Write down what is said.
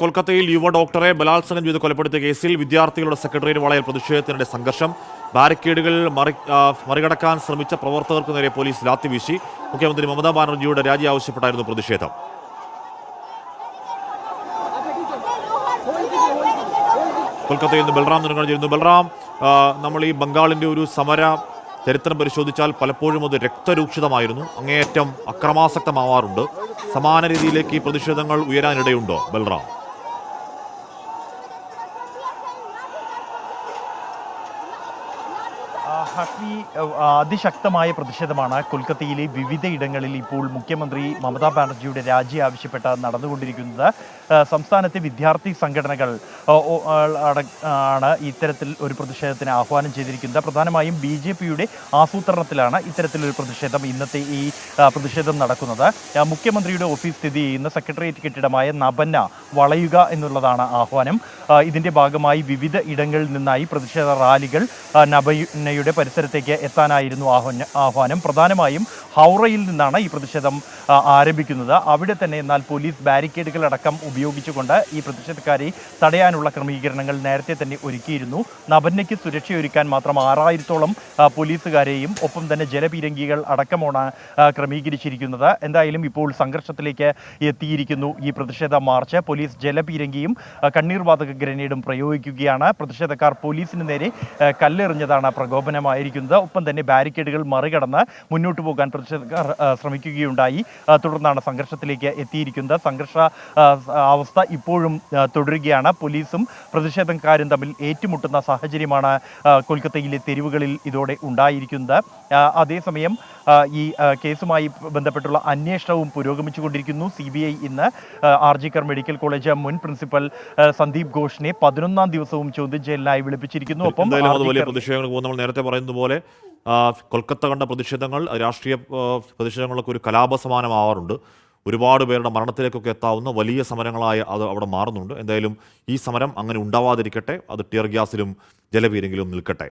കൊൽക്കത്തയിൽ യുവ ഡോക്ടറെ ബലാത്സംഗം ചെയ്ത് കൊലപ്പെടുത്തിയ കേസിൽ വിദ്യാർത്ഥികളുടെ സെക്രട്ടേറിയറ്റ് വളയൽ പ്രതിഷേധത്തിനിടെ സംഘർഷം. ബാരിക്കേഡുകൾ മറി മറികടക്കാൻ ശ്രമിച്ച പ്രവർത്തകർക്ക് നേരെ പോലീസ് ലാത്തിവീശി മുഖ്യമന്ത്രി മമതാ ബാനർജിയുടെ രാജി ആവശ്യപ്പെട്ടായിരുന്നു പ്രതിഷേധം. കൊൽക്കത്തയിൽ നിന്ന് ബൽറാം നിരങ്ങൾ ചെയ്യുന്നു ബൽറാം നമ്മൾ ഈ ബംഗാളിന്റെ ഒരു സമര ചരിത്രം പരിശോധിച്ചാൽ പലപ്പോഴും അത് രക്തരൂക്ഷിതമായിരുന്നു. അങ്ങേയറ്റം അക്രമാസക്തമാവാറുണ്ട്. സമാന രീതിയിലേക്ക് ഈ പ്രതിഷേധങ്ങൾ ഉയരാനിടയുണ്ടോ ബൽറാം? ഹഫി അതിശക്തമായ പ്രതിഷേധമാണ് കൊൽക്കത്തയിലെ വിവിധയിടങ്ങളിൽ ഇപ്പോൾ മുഖ്യമന്ത്രി മമതാ ബാനർജിയുടെ രാജി ആവശ്യപ്പെട്ട് നടന്നുകൊണ്ടിരിക്കുന്നത്. സംസ്ഥാനത്തെ വിദ്യാർത്ഥി സംഘടനകൾ ആണ് ഇത്തരത്തിൽ ഒരു പ്രതിഷേധത്തിന് ആഹ്വാനം ചെയ്തിരിക്കുന്നത്. പ്രധാനമായും ബി ജെ പിയുടെ ആസൂത്രണത്തിലാണ് ഇത്തരത്തിലൊരു പ്രതിഷേധം ഇന്നത്തെ ഈ പ്രതിഷേധം നടക്കുന്നത്. മുഖ്യമന്ത്രിയുടെ ഓഫീസ് സ്ഥിതി ചെയ്യുന്ന സെക്രട്ടേറിയറ്റ് കെട്ടിടമായ നബന്ന വളയുക എന്നുള്ളതാണ് ആഹ്വാനം. ഇതിന്റെ ഭാഗമായി വിവിധ ഇടങ്ങളിൽ നിന്നായി പ്രതിഷേധ റാലികൾ ആ, നബന്നയുടെ പരിസരത്തേക്ക് എത്താനായിരുന്നു ആഹ്വാന പ്രധാനമായും ഹൗറയിൽ നിന്നാണ് ഈ പ്രതിഷേധം ആരംഭിക്കുന്നത്. അവിടെ തന്നെ എന്നാൽ പോലീസ് ബാരിക്കേഡുകൾ അടക്കം ഉപയോഗിച്ചുകൊണ്ട് ഈ പ്രതിഷേധക്കാരെ തടയാനുള്ള ക്രമീകരണങ്ങൾ നേരത്തെ തന്നെ ഒരുക്കിയിരുന്നു. നബന്നയ്ക്ക് സുരക്ഷയൊരുക്കാൻ മാത്രം ആറായിരത്തോളം പോലീസുകാരെയും ഒപ്പം തന്നെ ജലപീരങ്കികൾ അടക്കമാണ് ക്രമീകരിച്ചിരിക്കുന്നത്. എന്തായാലും ഇപ്പോൾ സംഘർഷത്തിലേക്ക് എത്തിയിരിക്കുന്നു ഈ പ്രതിഷേധ മാർച്ച്. പോലീസ് ജലപീരങ്കിയും കണ്ണീർവാതക ഗ്രനേഡും പ്രയോഗിക്കുകയാണ്. പ്രതിഷേധക്കാർ പോലീസിന് നേരെ കല്ലെറിഞ്ഞതാണ് കല്ലെറിഞ്ഞതാണ് പ്രകോപനമായിരിക്കുന്നത് ഒപ്പം തന്നെ ബാരിക്കേഡുകൾ മറികടന്ന് മുന്നോട്ട് പോകാൻ പ്രതിഷേധക്കാർ ശ്രമിക്കുകയുണ്ടായി. തുടർന്നാണ് സംഘർഷത്തിലേക്ക് എത്തിയിരിക്കുന്നത്. സംഘർഷ അവസ്ഥ ഇപ്പോഴും തുടരുകയാണ്. പോലീസും പ്രതിഷേധക്കാരും തമ്മിൽ ഏറ്റുമുട്ടുന്ന സാഹചര്യമാണ് കൊൽക്കത്തയിലെ തെരുവുകളിൽ ഇതോടെ ഉണ്ടായിരിക്കുന്നത്. അതേസമയം ഈ കേസുമായി ബന്ധപ്പെട്ടുള്ള അന്വേഷണവും പുരോഗമിച്ചുകൊണ്ടിരിക്കുന്നു. സി ബി ഐ ഇന്ന് R G Kar medical college മുൻ പ്രിൻസിപ്പൽ സന്ദീപ് ഘോഷിനെ പതിനൊന്നാം ദിവസവും ചോദ്യം ചെയ്യലിനായി വിളിപ്പിച്ചിരിക്കുന്നു. ഒപ്പം നേരത്തെ പറയുന്നത് പോലെ കൊൽക്കത്ത കണ്ട പ്രതിഷേധങ്ങൾ രാഷ്ട്രീയ പ്രതിഷേധങ്ങളൊക്കെ ഒരു കലാപസമാനമാവാറുണ്ട്. ഒരുപാട് പേരുടെ മരണത്തിലേക്കൊക്കെ എത്താവുന്ന വലിയ സമരങ്ങളായി അത് അവിടെ മാറുന്നുണ്ട്. എന്തായാലും ഈ സമരം അങ്ങനെ ഉണ്ടാവാതിരിക്കട്ടെ അത് ടിയർ ഗ്യാസിലും ജലവീരെങ്കിലും നിൽക്കട്ടെ.